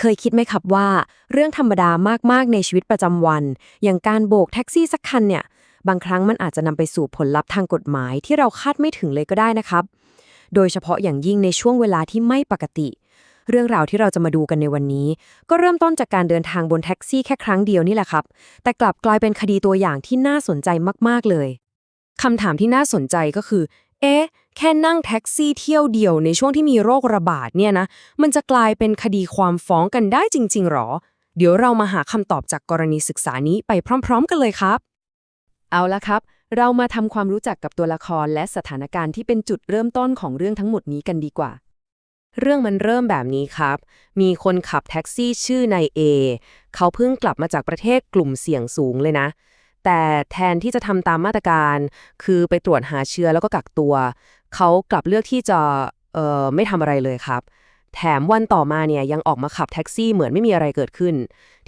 เคยคิดไหมครับว่า เรื่องธรรมดามากๆในชีวิตประจำวัน อย่างการโบกแท็กซี่สักคันเนี่ย บางครั้งมันอาจจะนำไปสู่ผลลัพธ์ทางกฎหมายที่เราคาดไม่ถึงเลยก็ได้นะครับ โดยเฉพาะอย่างยิ่งในช่วงเวลาที่ไม่ปกติ เรื่องราวที่เราจะมาดูกันในวันนี้ ก็เริ่มต้นจากการเดินทางบนแท็กซี่แค่ครั้งเดียวนี่แหละครับ แต่กลับกลายเป็นคดีตัวอย่างที่น่าสนใจมากๆเลยคำถามที่น่าสนใจก็คือ เอ๊ะ แค่นั่งแท็กซี่เที่ยวเดียวในช่วงที่มีโรคระบาดเนี่ยนะ มันจะกลายเป็นคดีความฟ้องกันได้จริง ๆหรอ เดี๋ยวเรามาหาคำตอบจากกรณีศึกษานี้ไปพร้อม ๆ กันเลยครับ เอาละครับ เรามาทำความรู้จักกับตัวละครและสถานการณ์ที่เป็นจุดเริ่มต้นของเรื่องทั้งหมดนี้กันดีกว่า เรื่องมันเริ่มแบบนี้ครับ มีคนขับแท็กซี่ชื่อนายเอเขาเพิ่งกลับมาจากประเทศกลุ่มเสี่ยงสูงเลยนะ แต่แทนที่จะทำตามมาตรการ คือไปตรวจหาเชื้อแล้วก็กักตัว เขากลับเลือกที่จะเอ่อไม่ทำอะไรเลยครับ แถมวันต่อมาเนี่ยยังออกมาขับแท็กซี่เหมือนไม่มีอะไรเกิดขึ้น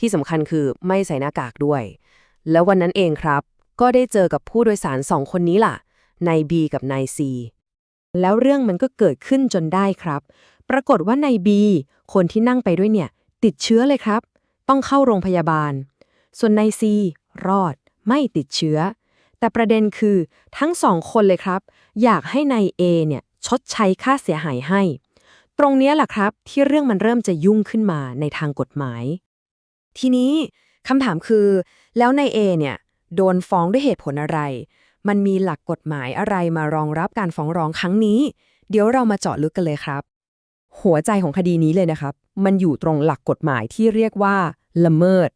ที่สำคัญคือไม่ใส่หน้ากากด้วย แล้ววันนั้นเองครับ ก็ได้เจอกับผู้โดยสารสองคนนี้ล่ะ นายบีกับนายซีแล้วเรื่องมันก็เกิดขึ้นจนได้ครับ ปรากฏว่านายบีคนที่นั่งไปด้วยเนี่ย ติดเชื้อเลยครับ ต้องเข้าโรงพยาบาล ส่วนนายซีรอด ไม่ติดเชื้อ แต่ประเด็นคือทั้งสองคนเลยครับ อยากให้นายเอเนี่ยชดใช้ค่าเสียหายให้ ตรงนี้แหละครับที่เรื่องมันเริ่มจะยุ่งขึ้นมาในทางกฎหมาย ทีนี้คำถามคือ แล้วนายเอเนี่ยโดนฟ้องด้วยเหตุผลอะไร มันมีหลักกฎหมายอะไรมารองรับการฟ้องร้องครั้งนี้ เดี๋ยวเรามาเจาะลึกกันเลยครับ หัวใจของคดีนี้เลยนะครับ มันอยู่ตรงหลักกฎหมายที่เรียกว่า ละเมิด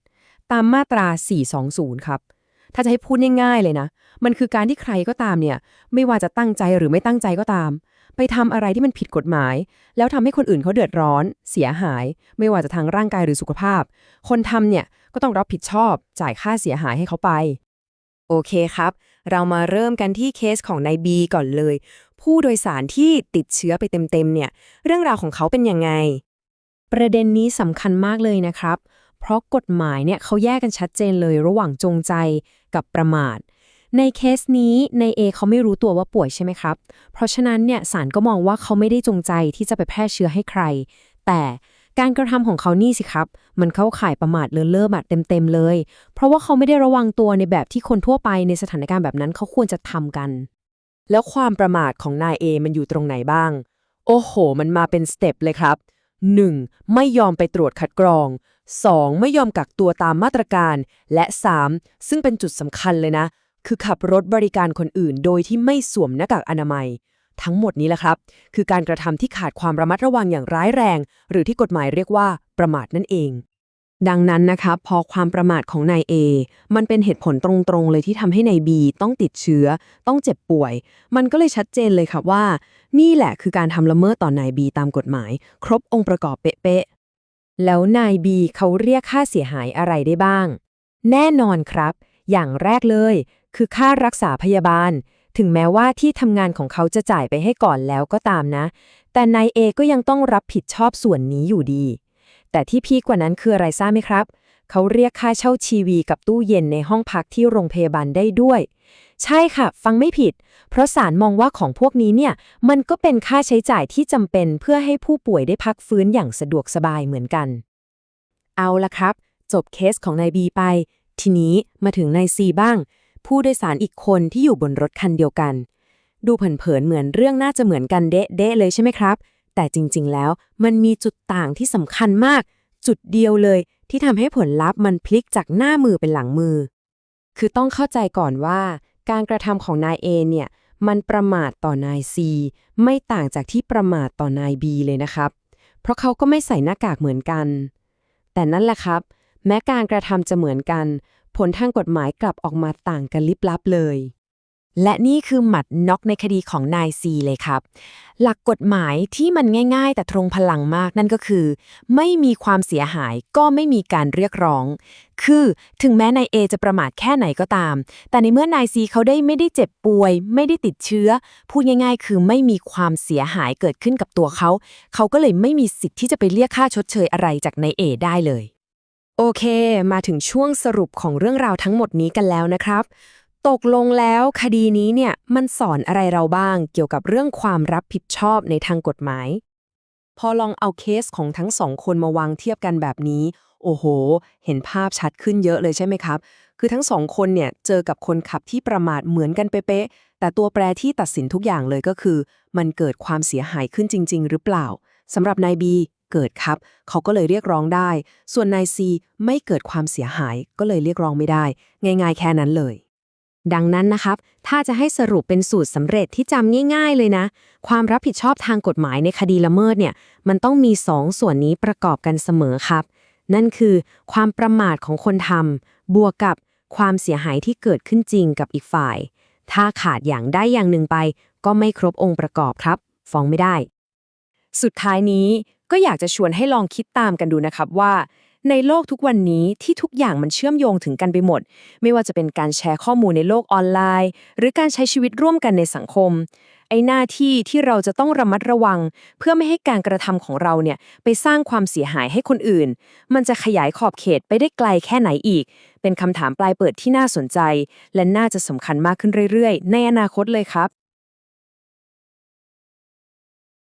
ตามมาตรา 420 ครับ ถ้าจะให้พูดง่ายๆเลยนะ มันคือการที่ใครก็ตามเนี่ย ไม่ว่าจะตั้งใจหรือไม่ตั้งใจก็ตาม ไปทำอะไรที่มันผิดกฎหมาย แล้วทำให้คนอื่นเขาเดือดร้อน เสียหาย ไม่ว่าจะทางร่างกายหรือสุขภาพ คนทำเนี่ยก็ต้องรับผิดชอบ จ่ายค่าเสียหายให้เขาไป โอเคครับ เรามาเริ่มกันที่เคสของนายบีก่อนเลย ผู้โดยสารที่ติดเชื้อไปเต็มๆเนี่ย เรื่องราวของเขาเป็นยังไง ประเด็นนี้สำคัญมากเลยนะครับ เพราะกฎหมายเนี่ยเขาแยกกันชัดเจนเลยระหว่างจงใจกับประมาท ในเคสนี้ในเอเขาไม่รู้ตัวว่าป่วยใช่ไหมครับ เพราะฉะนั้นเนี่ยศาลก็มองว่าเขาไม่ได้จงใจที่จะไปแพร่เชื้อให้ใคร แต่การกระทำของเขานี่สิครับ มันเข้าข่ายประมาทเลินเล่อแบบเต็มๆเลย เพราะว่าเขาไม่ได้ระวังตัวในแบบที่คนทั่วไปในสถานการณ์แบบนั้นเขาควรจะทำกัน แล้วความประมาทของนายเอมันอยู่ตรงไหนบ้าง โอ้โห มันมาเป็นสเต็ปเลยครับ 1. ไม่ยอมไปตรวจคัดกรอง 2. ไม่ยอมกักตัวตามมาตรการ และ 3. ซึ่งเป็นจุดสำคัญเลยนะ คือขับรถบริการคนอื่น โดยที่ไม่สวมหน้ากากอนามัย ทั้งหมดนี้แหละครับ คือการกระทำที่ขาดความระมัดระวังอย่างร้ายแรง หรือที่กฎหมายเรียกว่าประมาทนั่นเอง ดังนั้นนะครับพอความประมาทของนายเอมันเป็นเหตุผลตรงๆ เลยที่ทำให้นายบีต้องติดเชื้อ ต้องเจ็บป่วย มันก็เลยชัดเจนเลยครับว่า นี่แหละคือการทำละเมิดต่อนายบีตามกฎหมาย ครบองค์ประกอบเป๊ะๆ แล้วนายบีเขาเรียกค่าเสียหายอะไรได้บ้าง แน่นอนครับ อย่างแรกเลย คือค่ารักษาพยาบาล ถึงแม้ว่าที่ทำงานของเขาจะจ่ายไปให้ก่อนแล้วก็ตามนะ แต่นายเอก็ยังต้องรับผิดชอบส่วนนี้อยู่ดี แต่ที่พีกว่านั้นคืออะไรทราบไหมครับ เขาเรียกค่าเช่าทีวีกับตู้เย็นในห้องพักที่โรงพยาบาลได้ด้วย ใช่ค่ะ ฟังไม่ผิด เพราะศาลมองว่าของพวกนี้เนี่ย มันก็เป็นค่าใช้จ่ายที่จำเป็นเพื่อให้ผู้ป่วยได้พักฟื้นอย่างสะดวกสบายเหมือนกัน เอาละครับ จบเคสของนายบีไป ทีนี้มาถึงนายซีบ้าง ผู้โดยสารอีกคนที่อยู่บนรถคันเดียวกัน ดูเผินๆเหมือนเรื่องน่าจะเหมือนกันเดะๆเลยใช่ไหมครับ แต่จริงๆ แล้วมันมีจุดต่างที่สำคัญมาก จุดเดียวเลยที่ทำให้ผลลัพธ์มันพลิกจากหน้ามือเป็นหลังมือ คือต้องเข้าใจก่อนว่า การกระทำของนายเอเนี่ยมันประมาทต่อนายซีไม่ต่างจากที่ประมาทต่อนายบีเลยนะครับ เพราะเขาก็ไม่ใส่หน้ากากเหมือนกัน แต่นั่นแหละครับ แม้การกระทำจะเหมือนกัน ผลทางกฎหมายกลับออกมาต่างกันลิบลับเลย และนี่คือหมัดน็อกในคดีของนายซีเลยครับ หลักกฎหมายที่มันง่าย ๆ แต่ตรงพลังมากนั่นก็คือ ไม่มีความเสียหายก็ไม่มีการเรียกร้อง คือถึงแม้นายเอจะประมาทแค่ไหนก็ตาม แต่ในเมื่อนายซีเขาได้ไม่ได้เจ็บป่วย ไม่ได้ติดเชื้อ พูดง่าย ๆ คือไม่มีความเสียหายเกิดขึ้นกับตัวเขา เขาก็เลยไม่มีสิทธิ์ที่จะไปเรียกค่าชดเชยอะไรจากนายเอได้เลย โอเค มาถึงช่วงสรุปของเรื่องราวทั้งหมดนี้กันแล้วนะครับ ตกลงแล้วคดีนี้เนี่ยมันสอนอะไรเราบ้างเกี่ยวกับเรื่องความรับผิดชอบในทางกฎหมาย พอลองเอาเคสของทั้งสองคนมาวางเทียบกันแบบนี้ โอ้โห เห็นภาพชัดขึ้นเยอะเลยใช่ไหมครับ คือทั้งสองคนเนี่ยเจอกับคนขับที่ประมาทเหมือนกันเป๊ะแต่ตัวแปรที่ตัดสินทุกอย่างเลยก็คือ มันเกิดความเสียหายขึ้นจริง ๆ หรือเปล่าสำหรับนายบีเกิดครับ เขาก็เลยเรียกร้องได้ ส่วนนายซีไม่เกิดความเสียหายก็เลยเรียกร้องไม่ได้ ง่าย ๆ แค่นั้นเลย ดังนั้นนะครับ ถ้าจะให้สรุปเป็นสูตรสำเร็จที่จำง่าย ๆ เลยนะ ความรับผิดชอบทางกฎหมายในคดีละเมิดเนี่ย มันต้องมีสองส่วนนี้ประกอบกันเสมอครับ นั่นคือ ความประมาทของคนทำบวกกับความเสียหายที่เกิดขึ้นจริงกับอีกฝ่าย ถ้าขาดอย่างได้อย่างหนึ่งไป ก็ไม่ครบองค์ประกอบครับ ฟ้องไม่ได้ สุดท้ายนี้ก็อยากจะชวนให้ลองคิดตามกันดูนะครับว่า ในโลกทุกวันนี้ที่ทุกอย่างมันเชื่อมโยงถึงกันไปหมด ไม่ว่าจะเป็นการแชร์ข้อมูลในโลกออนไลน์ หรือการใช้ชีวิตร่วมกันในสังคม ไอ้หน้าที่ที่เราจะต้องระมัดระวัง เพื่อไม่ให้การกระทำของเราเนี่ยไปสร้างความเสียหายให้คนอื่น มันจะขยายขอบเขตไปได้ไกลแค่ไหนอีก เป็นคำถามปลายเปิดที่น่าสนใจ และน่าจะสำคัญมากขึ้นเรื่อยๆ ในอนาคตเลยครับ